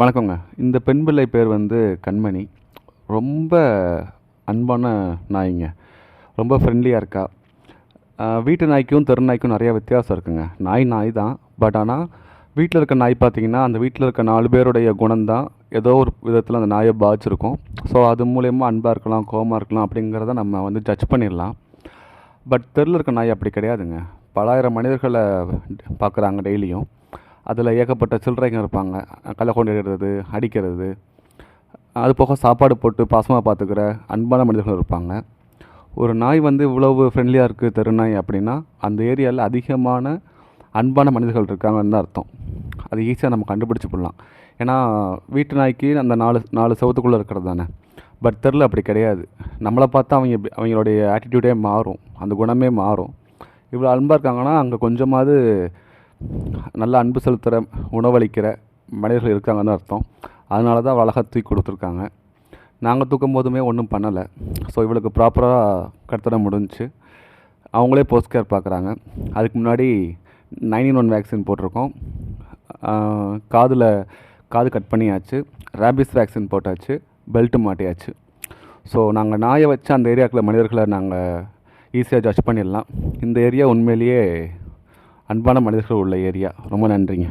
வணக்கங்க. இந்த பெண் பிள்ளை பேர் வந்து கண்மணி. ரொம்ப அன்பான நாய்ங்க. ரொம்ப ஃப்ரெண்ட்லியாக இருக்கா? வீட்டு நாய்க்கும் தெரு நாய்க்கும் நிறைய வித்தியாசம் இருக்குங்க. நாய் நாய் தான் பட் ஆனால் வீட்டில் இருக்க நாய் பார்த்தீங்கன்னா அந்த வீட்டில் இருக்க நாலு பேருடைய குணம் தான் ஏதோ ஒரு விதத்தில் அந்த நாயை பாதிச்சிருக்கும். ஸோ அது மூலயமா அன்பாக இருக்கலாம் கோவமாக இருக்கலாம் அப்படிங்கிறத நம்ம வந்து ஜட்ஜ் பண்ணிடலாம். பட் தெருவில் இருக்க நாய் அப்படி கிடையாதுங்க. பலாயிரம் மனிதர்களை பார்க்குறாங்க டெய்லியும். அதில் ஏகப்பட்ட சில்லறைங்க இருப்பாங்க. கள்ள கொண்டு எடுக்கிறது அடிக்கிறது. அது போக சாப்பாடு போட்டு பாசமாக பார்த்துக்கிற அன்பான மனிதர்கள் இருப்பாங்க. ஒரு நாய் வந்து இவ்வளவு ஃப்ரெண்ட்லியாக இருக்குது தெரு நாய் அப்படின்னா அந்த ஏரியாவில் அதிகமான அன்பான மனிதர்கள் இருக்காங்கன்னு தான் அர்த்தம். அது ஈஸியாக நம்ம கண்டுபிடிச்சி போடலாம். ஏன்னா வீட்டு நாய்க்கு அந்த நாலு நாலு செவத்துக்குள்ளே இருக்கிறது தானே. பட் தெருல அப்படி கிடையாது. நம்மளை பார்த்தா அவங்க அவங்களுடைய ஆட்டிடியூடே மாறும். அந்த குணமே மாறும். இவ்வளோ அன்பாக இருக்காங்கன்னா அங்கே கொஞ்சமாவது நல்ல அன்பு செலுத்துகிற உணவளிக்கிற மனிதர்கள் இருக்காங்கன்னு அர்த்தம். அதனால தான் அவள் அழகாக தூக்கி கொடுத்துருக்காங்க. நாங்கள் தூக்கும் போதுமே ஒன்றும் பண்ணலை. ஸோ இவளுக்கு ப்ராப்பராக கடுத்தட முடிஞ்சுச்சு. அவங்களே போஸ்ட் கேர் பார்க்குறாங்க. அதுக்கு முன்னாடி நைன்டீன் ஒன் வேக்சின் போட்டிருக்கோம். காதில் காது கட் பண்ணியாச்சு. ரேபிஸ் வேக்சின் போட்டாச்சு. பெல்ட்டு மாட்டியாச்சு. ஸோ நாங்கள் நாயை வச்சு அந்த ஏரியாவுக்குள்ள மனிதர்களை நாங்கள் ஈஸியாக ஜட்ஜ் பண்ணிடலாம். இந்த ஏரியா உண்மையிலேயே அன்பான மனிதர்கள் உள்ள ஏரியா. ரொம்ப நன்றிங்க.